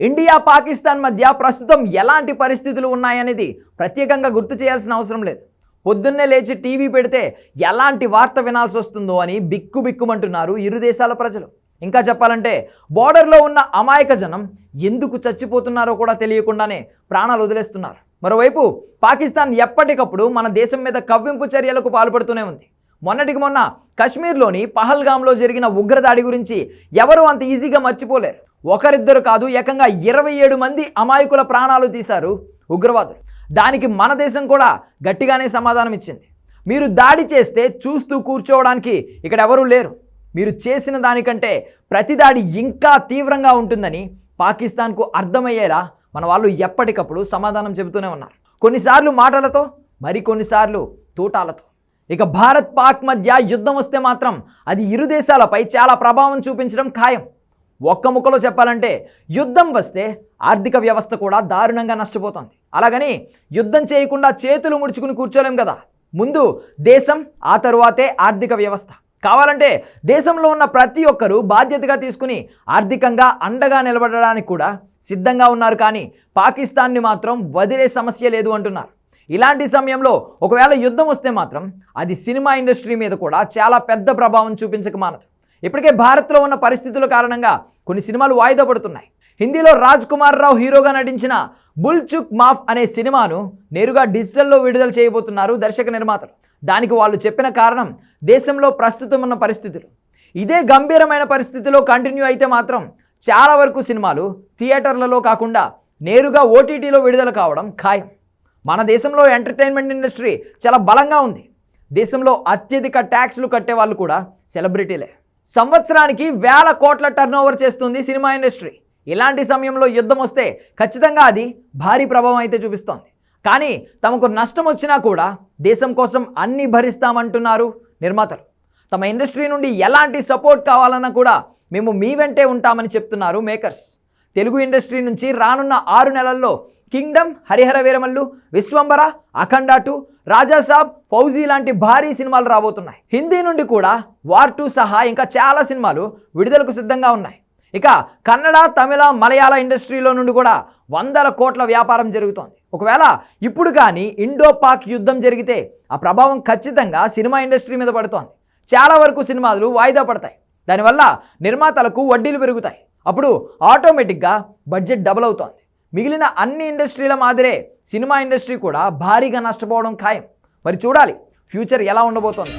India Pakistan మధ్య ప్రస్తుతం ఎలాంటి పరిస్థితులు ఉన్నాయనేది ప్రత్యేకంగా గుర్తు చేయాల్సిన అవసరం లేదు. పొద్దున్నే లేచి టీవీ పెడితే ఎలాంటి వార్త వినాల్సి వస్తుందో అని బిక్కు బిక్కుమంటున్నారు ఇరు దేశాల ప్రజలు. ఇంకా చెప్పాలంటే బోర్డర్లో ఉన్న అమాయక జనం ఎందుకు చచ్చిపోతున్నారో కూడా తెలియకుండానే ప్రాణాలు వదిలేస్తున్నారు. మరోవైపు పాకిస్తాన్ ఎప్పటికప్పుడు మన దేశం మీద కవ్వింపు చర్యలకు పాల్పడుతూనే ఉంది. మొన్నటికి మొన్న కశ్మీర్లోని పహల్గామ్లో జరిగిన ఉగ్రదాడి గురించి ఎవరూ అంత ఈజీగా మర్చిపోలేరు. ఒకరిద్దరు కాదు ఏకంగా ఇరవై ఏడు మంది అమాయకుల ప్రాణాలు తీశారు ఉగ్రవాదులు. దానికి మన దేశం కూడా గట్టిగానే సమాధానం ఇచ్చింది. మీరు దాడి చేస్తే చూస్తూ కూర్చోవడానికి ఇక్కడ ఎవరూ లేరు. మీరు చేసిన దానికంటే ప్రతి దాడి ఇంకా తీవ్రంగా ఉంటుందని పాకిస్తాన్కు అర్థమయ్యేలా మన వాళ్ళు ఎప్పటికప్పుడు సమాధానం చెబుతూనే ఉన్నారు. కొన్నిసార్లు మాటలతో మరికొన్నిసార్లు తూటాలతో. ఇక భారత్ పాక్ మధ్య యుద్ధం వస్తే మాత్రం అది ఇరు దేశాలపై చాలా ప్రభావం చూపించడం ఖాయం. ఒక్క ముక్కలో చెప్పాలంటే యుద్ధం వస్తే ఆర్థిక వ్యవస్థ కూడా దారుణంగా నష్టపోతుంది. అలాగని యుద్ధం చేయకుండా చేతులు ముడుచుకుని కూర్చోలేం కదా. ముందు దేశం ఆ తరువాతే ఆర్థిక వ్యవస్థ. కావాలంటే దేశంలో ఉన్న ప్రతి ఒక్కరూ బాధ్యతగా తీసుకుని ఆర్థికంగా అండగా నిలబడడానికి కూడా సిద్ధంగా ఉన్నారు కానీ పాకిస్తాన్ని మాత్రం వదిలే సమస్య లేదు అంటున్నారు. ఇలాంటి సమయంలో ఒకవేళ యుద్ధం వస్తే మాత్రం అది సినిమా ఇండస్ట్రీ మీద కూడా చాలా పెద్ద ప్రభావం చూపించక మానదు. ఇప్పటికే భారత్లో ఉన్న పరిస్థితుల కారణంగా కొన్ని సినిమాలు వాయిదా పడుతున్నాయి. హిందీలో రాజ్ కుమార్ రావు హీరోగా నటించిన బుల్చుక్ మాఫ్ అనే సినిమాను నేరుగా డిజిటల్లో విడుదల చేయబోతున్నారు దర్శక నిర్మాతలు. దానికి వాళ్ళు చెప్పిన కారణం దేశంలో ప్రస్తుతం ఉన్న పరిస్థితులు. ఇదే గంభీరమైన పరిస్థితిలో కంటిన్యూ అయితే మాత్రం చాలా వరకు సినిమాలు థియేటర్లలో కాకుండా నేరుగా ఓటీటీలో విడుదల కావడం ఖాయం. మన దేశంలో ఎంటర్టైన్మెంట్ ఇండస్ట్రీ చాలా బలంగా ఉంది. దేశంలో అత్యధిక ట్యాక్స్లు కట్టే వాళ్ళు కూడా సెలబ్రిటీలే సంవత్సరానికి వేల కోట్ల టర్నోవర్ చేస్తుంది సినిమా ఇండస్ట్రీ ఇలాంటి సమయంలో యుద్ధం వస్తే ఖచ్చితంగా అది భారీ ప్రభావం అయితే చూపిస్తోంది. కానీ తమకు నష్టం వచ్చినా కూడా దేశం కోసం అన్ని భరిస్తామంటున్నారు నిర్మాతలు. తమ ఇండస్ట్రీ నుండి ఎలాంటి సపోర్ట్ కావాలన్నా కూడా మేము మీ వెంటే ఉంటామని చెప్తున్నారు మేకర్స్ తెలుగు ఇండస్ట్రీ నుంచి రానున్న ఆరు నెలల్లో కింగ్డమ్ హరిహర వీరమల్లు విశ్వంబర అఖండ టూ రాజాసాబ్ ఫౌజీ లాంటి భారీ సినిమాలు రాబోతున్నాయి. హిందీ నుండి కూడా వార్ టూ సహా ఇంకా చాలా సినిమాలు విడుదలకు సిద్ధంగా ఉన్నాయి. ఇక కన్నడ తమిళ మలయాళ ఇండస్ట్రీలో నుండి కూడా వందల కోట్ల వ్యాపారం జరుగుతోంది. ఒకవేళ ఇప్పుడు కానీ ఇండో పాక్ యుద్ధం జరిగితే ఆ ప్రభావం ఖచ్చితంగా సినిమా ఇండస్ట్రీ మీద పడుతోంది. చాలా వరకు సినిమాలు వాయిదా పడతాయి. దానివల్ల నిర్మాతలకు వడ్డీలు పెరుగుతాయి. అప్పుడు ఆటోమేటిక్గా బడ్జెట్ డబుల్ అవుతోంది. మిగిలిన అన్ని ఇండస్ట్రీల మాదిరే సినిమా ఇండస్ట్రీ కూడా భారీగా నష్టపోవడం ఖాయం. మరి చూడాలి ఫ్యూచర్ ఎలా ఉండబోతోంది?